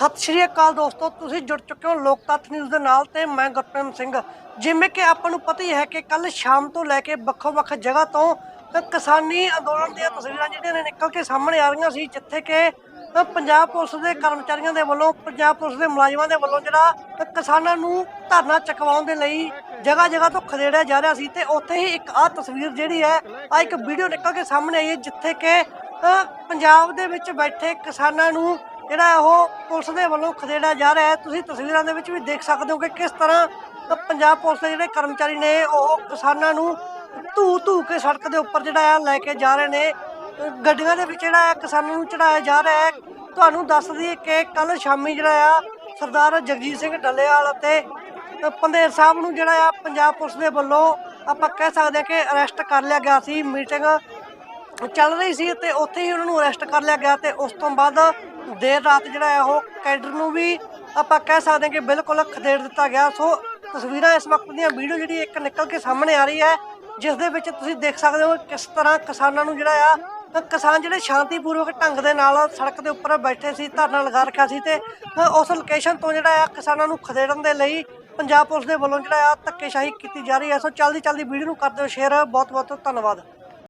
ਸਤਿ ਸ਼੍ਰੀ ਅਕਾਲ ਦੋਸਤੋ, ਤੁਸੀਂ ਜੁੜ ਚੁੱਕੇ ਹੋ ਲੋਕ ਤੱਥ ਨਿਊਜ਼ ਦੇ ਨਾਲ ਤੇ ਮੈਂ ਗੁਰਪ੍ਰੀਤ ਸਿੰਘ। ਜਿਵੇਂ ਕਿ ਆਪਾਂ ਨੂੰ ਪਤਾ ਹੀ ਹੈ ਕਿ ਕੱਲ ਸ਼ਾਮ ਤੋਂ ਲੈ ਕੇ ਵੱਖੋ-ਵੱਖ ਜਗ੍ਹਾ ਤੋਂ ਕਿਸਾਨੀ ਅੰਦੋਲਨ ਦੀਆਂ ਤਸਵੀਰਾਂ ਜਿਹੜੀਆਂ ਨੇ ਨਿਕਲ ਕੇ ਸਾਹਮਣੇ ਆ ਰਹੀਆਂ ਸੀ, ਜਿੱਥੇ ਕਿ ਪੰਜਾਬ ਪੁਲਿਸ ਦੇ ਕਰਮਚਾਰੀਆਂ ਦੇ ਵੱਲੋਂ, ਪੰਜਾਬ ਪੁਲਿਸ ਦੇ ਮੁਲਾਜ਼ਮਾਂ ਦੇ ਵੱਲੋਂ ਜਿਹੜਾ ਕਿਸਾਨਾਂ ਨੂੰ ਧਰਨਾ ਚੁਕਵਾਉਣ ਦੇ ਲਈ ਜਗ੍ਹਾ ਜਗ੍ਹਾ ਤੋਂ ਖਦੇੜਿਆ ਜਾ ਰਿਹਾ ਸੀ ਤੇ ਉੱਥੇ ਹੀ ਇੱਕ ਆਹ ਤਸਵੀਰ ਜਿਹੜੀ ਹੈ ਆ ਇੱਕ ਵੀਡੀਓ ਨਿਕਲ ਕੇ ਸਾਹਮਣੇ ਆਈ ਹੈ, ਜਿੱਥੇ ਕਿ ਪੰਜਾਬ ਦੇ ਵਿੱਚ ਬੈਠੇ ਕਿਸਾਨਾਂ ਨੂੰ ਜਿਹੜਾ ਉਹ ਪੁਲਿਸ ਦੇ ਵੱਲੋਂ ਖਦੇੜਿਆ ਜਾ ਰਿਹਾ ਹੈ ਤੁਸੀਂ ਤਸਵੀਰਾਂ ਦੇ ਵਿੱਚ ਵੀ ਦੇਖ ਸਕਦੇ ਹੋ ਕਿ ਕਿਸ ਤਰ੍ਹਾਂ ਪੰਜਾਬ ਪੁਲਿਸ ਦੇ ਜਿਹੜੇ ਕਰਮਚਾਰੀ ਨੇ ਉਹ ਕਿਸਾਨਾਂ ਨੂੰ ਧੂ ਧੂ ਕੇ ਸੜਕ ਦੇ ਉੱਪਰ ਜਿਹੜਾ ਆ ਲੈ ਕੇ ਜਾ ਰਹੇ ਨੇ। ਗੱਡੀਆਂ ਦੇ ਵਿੱਚ ਜਿਹੜਾ ਹੈ ਕਿਸਾਨਾਂ ਨੂੰ ਚੜਾਇਆ ਜਾ ਰਿਹਾ ਹੈ। ਤੁਹਾਨੂੰ ਦੱਸ ਦਈਏ ਕਿ ਕੱਲ ਸ਼ਾਮੀ ਜਿਹੜਾ ਆ ਸਰਦਾਰ ਜਗਜੀਤ ਸਿੰਘ ਡੱਲੇਵਾਲ ਅਤੇ ਅ, ਪੰਦੇਰ ਸਾਹਿਬ ਨੂੰ ਜਿਹੜਾ ਆ ਪੰਜਾਬ ਪੁਲਿਸ ਦੇ ਵੱਲੋਂ ਆਪਾਂ ਕਹਿ ਸਕਦੇ ਹਾਂ ਕਿ ਅਰੈਸਟ ਕਰ ਲਿਆ ਗਿਆ ਸੀ। ਮੀਟਿੰਗ ਚੱਲ ਰਹੀ ਸੀ ਤੇ ਉੱਥੇ ਹੀ ਉਹਨਾਂ ਨੂੰ ਅਰੈਸਟ ਕਰ ਲਿਆ ਗਿਆ ਤੇ ਉਸ ਤੋਂ ਬਾਅਦ ਦੇਰ ਰਾਤ ਜਿਹੜਾ ਹੈ ਉਹ ਕੈਡਰ ਨੂੰ ਵੀ ਆਪਾਂ ਕਹਿ ਸਕਦੇ ਹਾਂ ਕਿ ਬਿਲਕੁਲ ਖਦੇੜ ਦਿੱਤਾ ਗਿਆ। ਸੋ ਤਸਵੀਰਾਂ ਇਸ ਵਕਤ ਦੀਆਂ, ਵੀਡੀਓ ਜਿਹੜੀ ਇੱਕ ਨਿਕਲ ਕੇ ਸਾਹਮਣੇ ਆ ਰਹੀ ਹੈ, ਜਿਸ ਦੇ ਵਿੱਚ ਤੁਸੀਂ ਦੇਖ ਸਕਦੇ ਹੋ ਕਿਸ ਤਰ੍ਹਾਂ ਕਿਸਾਨਾਂ ਨੂੰ ਜਿਹੜਾ ਆ ਕਿਸਾਨ ਜਿਹੜੇ ਸ਼ਾਂਤੀਪੂਰਵਕ ਢੰਗ ਦੇ ਨਾਲ ਸੜਕ ਦੇ ਉੱਪਰ ਬੈਠੇ ਸੀ, ਧਰਨਾ ਲਗਾ ਰੱਖਿਆ ਸੀ ਤੇ ਉਸ ਲੋਕੇਸ਼ਨ ਤੋਂ ਜਿਹੜਾ ਆ ਕਿਸਾਨਾਂ ਨੂੰ ਖਦੇੜਨ ਦੇ ਲਈ ਪੰਜਾਬ ਪੁਲਿਸ ਦੇ ਵੱਲੋਂ ਜਿਹੜਾ ਆ ਧੱਕੇਸ਼ਾਹੀ ਕੀਤੀ ਜਾ ਰਹੀ ਹੈ। ਸੋ ਚਲਦੀ ਚਲਦੀ ਵੀਡੀਓ ਨੂੰ ਕਰ ਦਿਓ ਸ਼ੇਅਰ ਬਹੁਤ ਬਹੁਤ ਧੰਨਵਾਦ।